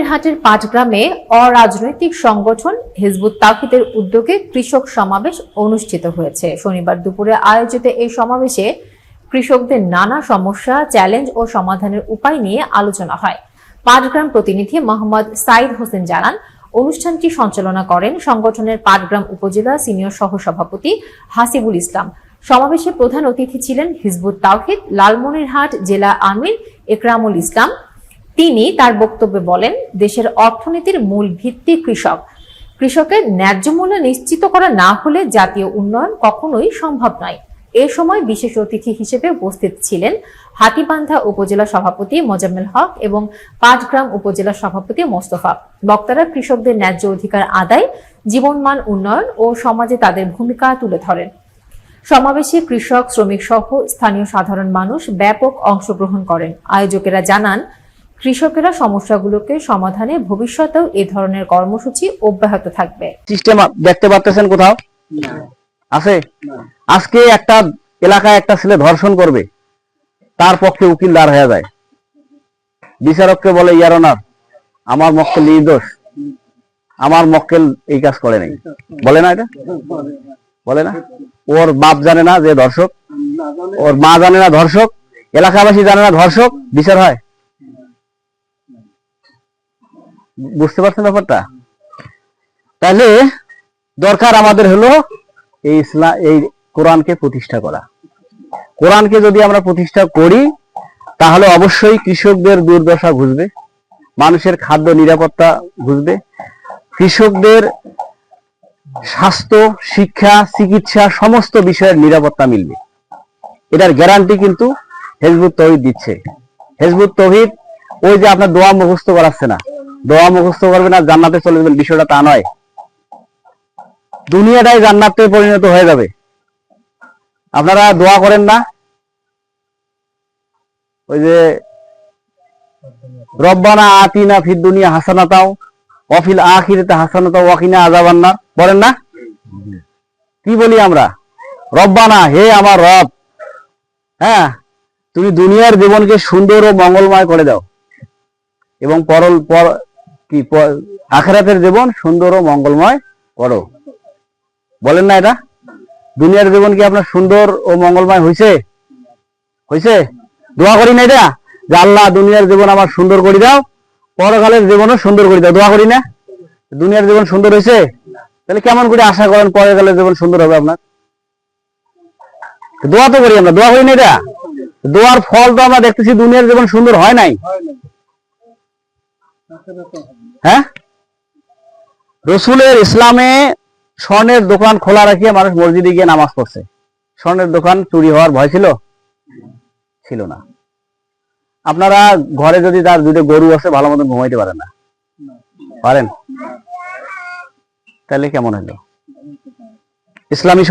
লালমনিরহাটের পাটগ্রামে অরাজনৈতিক সংগঠন হিজবুত তাহিদের উদ্যোগে কৃষক সমাবেশ অনুষ্ঠিত হয়েছে। শনিবার দুপুরে আয়োজিত এই সমাবেশে কৃষকদের নানা সমস্যা, চ্যালেঞ্জ ও সমাধানের উপায় নিয়ে আলোচনা হয়। পাটগ্রাম প্রতিনিধি মোহাম্মদ সাইদ হোসেন জানান, অনুষ্ঠানটি সঞ্চালনা করেন সংগঠনের পাটগ্রাম উপজেলা সিনিয়র সহসভাপতি হাসিবুল ইসলাম। সমাবেশে প্রধান অতিথি ছিলেন হিজবুত তাওহিদ, লালমনিরহাট জেলা আমির একরামুল ইসলাম তিনি তার বক্তব্যে বলেন, দেশের অর্থনীতির মূল ভিত্তি কৃষক। কৃষকের ন্যায্য মূল্য নিশ্চিত করা না হলে জাতীয় উন্নয়ন কখনোই সম্ভব নয়। এ সময় বিশেষ অতিথি হিসেবে উপস্থিত ছিলেন হাতিবান্ধা উপজেলা সভাপতি মোজাম্মেল হক এবং পাটগ্রাম উপজেলা সভাপতি মোস্তফা। বক্তারা কৃষকদের ন্যায্য অধিকার আদায়, জীবনমান উন্নয়ন ও সমাজে তাদের ভূমিকা তুলে ধরেন। সমাবেশে কৃষক শ্রমিক সহ স্থানীয় সাধারণ মানুষ ব্যাপক অংশগ্রহণ করেন। আয়োজকেরা জানান কৃষকেরা সমস্যাগুলোকে সমাধানে ভবিষ্যতেও এ ধরনের কর্মসূচি অব্যাহত থাকবে। সিস্টেম দেখতে পাচ্ছেন কোথাও? আছে? আজকে একটা এলাকায় একটা ছেলে ধর্ষণ করবে। তার পক্ষে উকিল দাঁড় হয়ে যায়। বিচারককে বলে ইয়ারনার আমার মক্কেল নির্দোষ। আমার মক্কেল এই কাজ করে নাই। বলে না এটা? বলে না? ওর বাপ জানে না যে ধর্ষক। ওর মা জানে না ধর্ষক। এলাকাবাসী জানে না ধর্ষক। বিচার হয়। বুঝতে পারছেন ব্যাপারটা? তাহলে দরকার আমাদের হলো এই ইসলাম এই কোরআনকে প্রতিষ্ঠা করা। কোরআনকে যদি আমরা প্রতিষ্ঠা করি, তাহলে অবশ্যই কৃষকদের দুর্দশা ঘুষবে, মানুষের খাদ্য নিরাপত্তা ঘুষবে, কৃষকদের স্বাস্থ্য, শিক্ষা, চিকিৎসা, সমস্ত বিষয়ের নিরাপত্তা মিলবে। এটার গ্যারান্টি কিন্তু হেজবুত তহিদ দিচ্ছে। হেজবুত তহিদ, ওই যে আপনার দোয়া মুখস্থ করাচ্ছে না দোয়া মুখস্থ করবেন আর জান্নাতে চলে যাবেন, বিষয়টা তা নয়। দুনিয়াটাই জান্নাতে পরিণত হয়ে যাবে। আপনারা দোয়া করেন না? ওই যে, রব্বানা আতিনা ফিদ দুনিয়া হাসানাতাও অফিল আখিরাতে হাসানাতাও ওয়াকিনা আযাবান্নার বলেন না? কি বলি আমরা? রব্বানা, হে আমার রব হ্যাঁ তুমি দুনিয়ার জীবনকে সুন্দর ও মঙ্গলময় করে দাও। এবং পরল আখেরাতের জীবন সুন্দর ও মঙ্গলময় করো। বলেন না এটা? দুনিয়ার জীবন কি আপনার সুন্দর ও মঙ্গলময় হয়েছে হয়েছে দোয়া করি না এটা? যে আল্লাহ দুনিয়ার জীবন আমার সুন্দর করে দাও, পরকালের জীবনও সুন্দর করে দাও। দোয়া করি না? দুনিয়ার জীবন সুন্দর হয়েছে তাহলে কেমন করে আশা করেন পরকালের জীবন সুন্দর হবে আপনার? দোয়া তো করি আমরা, দোয়া করি না এটা? দোয়ার ফল তো আমরা দেখতেছি দুনিয়ার জীবন সুন্দর হয় নাই। হ্যাঁ? রসুলের ইসলামে স্বর্ণের দোকান খোলা রাখিয়ে মানুষ মসজিদে গিয়ে নামাজ পড়ছে। স্বর্ণের দোকান চুরি হওয়ার ভয় ছিল? ছিল না। আপনারা ঘরে যদি তার দুটো গরু আছে, ভালো মতন ঘুমাইতে পারেন না। পারেন? তাহলে কেমন হলো? ইসলামী